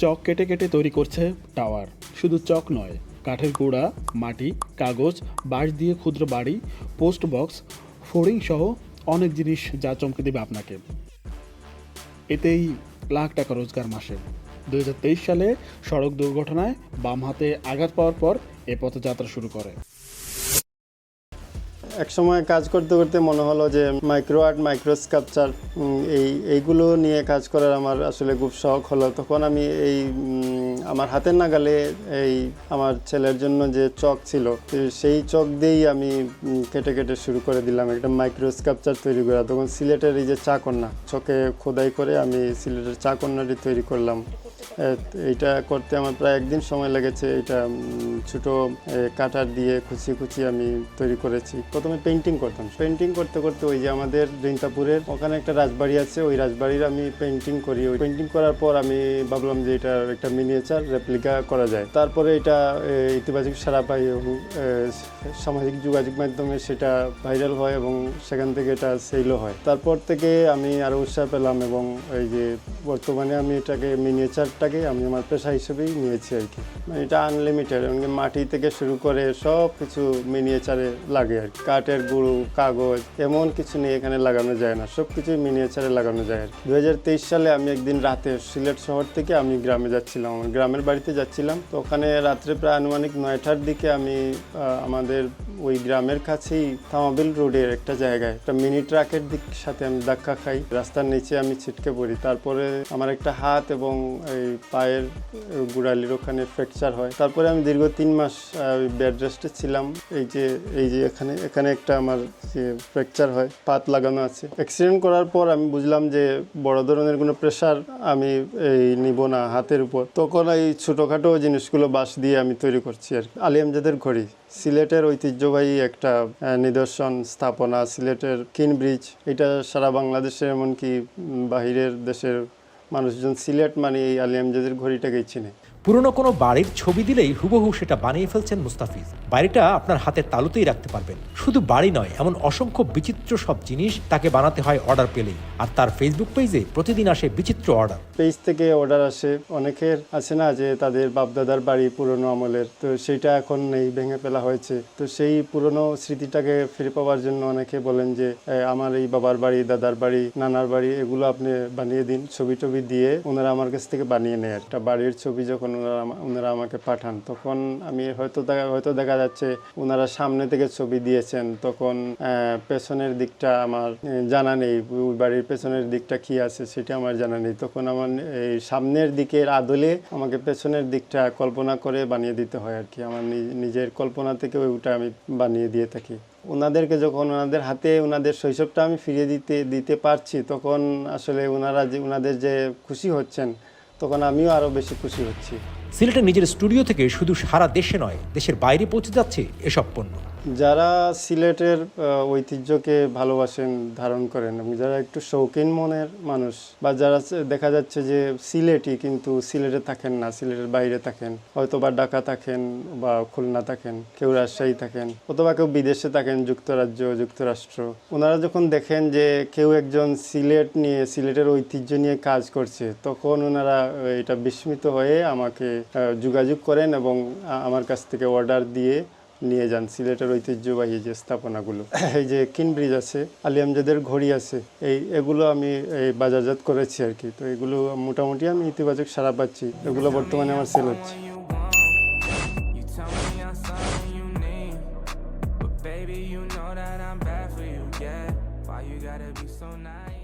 চক কেটে কেটে তৈরি করছে টাওয়ার। শুধু চক নয়, কাঠের গুঁড়া, মাটি, কাগজ, বাঁশ দিয়ে ক্ষুদ্র বাড়ি, পোস্ট বক্স, ফোরিং সহ অনেক জিনিস যা চমকে দেবে আপনাকে। এতেই লাখ টাকা রোজগার মাসে। দু হাজার তেইশ সালে সড়ক দুর্ঘটনায় বাম হাতে আঘাত পাওয়ার পর এ পথযাত্রা শুরু করে। এক সময় কাজ করতে করতে মনে হলো যে মাইক্রো আর্ট মাইক্রো স্কাপচার এই, এইগুলো নিয়ে কাজ করার আমার আসলে খুব শখ হলো। তখন আমি এই আমার হাতের নাগালে এই আমার ছেলের জন্য যে চক ছিল, সেই চক দিয়েই আমি কেটে কেটে শুরু করে দিলাম একটা মাইক্রো স্কাপচার তৈরি করা। তখন সিলেটের এই যে চাকন্যা চকে খোদাই করে আমি সিলেটের চাকন্যাটি তৈরি করলাম। এ, এইটা করতে আমার প্রায় একদিন সময় লেগেছে। এটা ছোট কাটার দিয়ে কুচি কুচি আমি তৈরি করেছি। প্রথমে পেন্টিং করতাম। পেন্টিং করতে করতে ওই যে আমাদের রিন্তাপুরের ওখানে একটা রাজবাড়ি আছে। ওই রাজবাড়ির আমি পেন্টিং করি। ওই পেন্টিং করার পর আমি ভাবলাম যে এটা একটা মিনিয়েচার রেপ্লিকা করা যায়। তারপরে এটা ইতিবাচক সারা পাই এবং সামাজিক যোগাযোগ মাধ্যমে সেটা ভাইরাল হয় এবং সেখান থেকে এটা সেলও হয়। তারপর থেকে আমি আরও উৎসাহ পেলাম এবং এই যে বর্তমানে আমি এটাকে মিনিয়েচারটাকে আমি আমার পেশা হিসেবেই নিয়েছি আর কি। মানে এটা আনলিমিটেড এমনকি মাটি থেকে শুরু করে সব কিছু মিনিয়েচারে লাগে আর কি। কাঠের গুঁড়ো, কাগজ এমন কিছু নিয়ে এখানে লাগানো যায় না। সব কিছুই মিনিয়েচারে লাগানো যায় আর দু সালে আমি একদিন রাতে সিলেট শহর থেকে আমি গ্রামে যাচ্ছিলাম। আমার গ্রামের বাড়িতে যাচ্ছিলাম। তো ওখানে রাত্রে প্রায় আনুমানিক নয়টার দিকে আমি আমাদের ওই গ্রামের কাছেই থামাবিল রোডের একটা জায়গায়। একটা মিনি ট্রাকের দিক সাথে আমি ধাক্কা খাই। রাস্তার নিচে আমি ছিটকে পড়ি। তারপরে আমার একটা হাত এবং এই পায়ের গুড়ালির ওখানে ফ্র্যাকচার হয়। তারপরে আমি দীর্ঘ তিন মাস বেড রেস্টে ছিলাম। এই যে এই যে এখানে এখানে একটা আমার যে ফ্র্যাকচার হয়, পাত লাগানো আছে। অ্যাক্সিডেন্ট করার পর আমি বুঝলাম যে বড় ধরনের কোনো প্রেশার আমি এই নিব না হাতের উপর। তখন এই ছোটোখাটো জিনিসগুলো বাঁশ দিয়ে আমি তৈরি করছি আর কি। আলী আমজাদের ঘড়ি। সিলেটের ঐতিহ্যবাহী একটা নিদর্শন স্থাপনা, সিলেটের কিন ব্রিজ এটা সারা বাংলাদেশে এমনকি বাহিরের দেশের মানুষজন সিলেট মানে এই আলিয়ামজাদের ঘড়িটাকেই চিনে। পুরনো কোনো বাড়ির ছবি দিলেই হুবহু সেটা বানিয়ে ফেলছেন মুস্তাফিজ। বাড়িটা আপনার হাতের তালুতেই রাখতে পারবেন। শুধু বাড়ি নয়, এমন অসংখ্য বিচিত্র সব জিনিস তাকে বানাতে হয় অর্ডার পেলেই। আর তার ফেসবুক পেজে প্রতিদিন আসে বিচিত্র অর্ডার। পেজ থেকে অর্ডার আসে, অনেকের আছে না যে তাদের বাপদাদার বাড়ি পুরনো আমলের, তো সেইটা এখন নেই, ভেঙে ফেলা হয়েছে। তো সেই পুরনো স্মৃতিটাকে ফিরে পাওয়ার জন্য অনেকে বলেন যে আমার এই বাবার বাড়ি, দাদার বাড়ি, নানার বাড়ি, এগুলো আপনি বানিয়ে দিন। ছবি টবি দিয়ে ওনারা আমার কাছ থেকে বানিয়ে নেয়। একটা বাড়ির ছবি যখন ওনারা ওনারা আমাকে পাঠান, তখন আমি হয়তো দেখা হয়তো দেখা যাচ্ছে ওনারা সামনে থেকে ছবি দিয়েছেন, তখন পেছনের দিকটা আমার জানা নেই, ওই বাড়ির পেছনের দিকটা কি আছে সেটা আমার জানা নেই। তখন আমার, এই সামনের দিকের আদলে আমাকে পেছনের দিকটা কল্পনা করে বানিয়ে দিতে হয় আর কি। আমার নিজের কল্পনা থেকে ওইটা আমি বানিয়ে দিয়ে থাকি। ওনাদেরকে যখন ওনাদের হাতে ওনাদের শৈশবটা আমি ফিরিয়ে দিতে দিতে পারছি, তখন আসলে ওনারা যে ওনাদের যে খুশি হচ্ছেন তখন আমিও আরও বেশি খুশি হচ্ছি। সিলেটের নিজের স্টুডিও থেকে শুধু সারা দেশে নয়, দেশের বাইরে পৌঁছে যাচ্ছে এসব পণ্য। যারা সিলেটের ঐতিহ্যকে ভালোবাসেন, ধারণ করেন এবং যারা একটু শৌখিন মনের মানুষ বা যারা দেখা যাচ্ছে যে সিলেটই কিন্তু সিলেটে থাকেন না, সিলেটের বাইরে থাকেন হয়তো বা ঢাকা থাকেন বা খুলনা থাকেন, কেউ রাজশাহী থাকেন, অথবা কেউ বিদেশে থাকেন, যুক্তরাজ্য, যুক্তরাষ্ট্র। ওনারা যখন দেখেন যে কেউ একজন সিলেট নিয়ে, সিলেটের ঐতিহ্য নিয়ে কাজ করছে, তখন ওনারা এটা বিস্মিত হয়ে আমাকে যোগাযোগ করেন এবং আমার কাছ থেকে অর্ডার দিয়ে নিয়ে যান সিলেটের ঐতিহ্যবাহী যে স্থাপনাগুলো এই যে কিন ব্রিজ আছে আলী আমজাদের ঘড়ি আছে এই এগুলো আমি এই বাজারজাত করেছি আর কি তো এগুলো মোটামুটি আমি ইতিবাচক সারা পাচ্ছি এগুলো বর্তমানে আমার সেল হচ্ছে baby, you know that I'm bad for you, yeah. Why you gotta be so nice?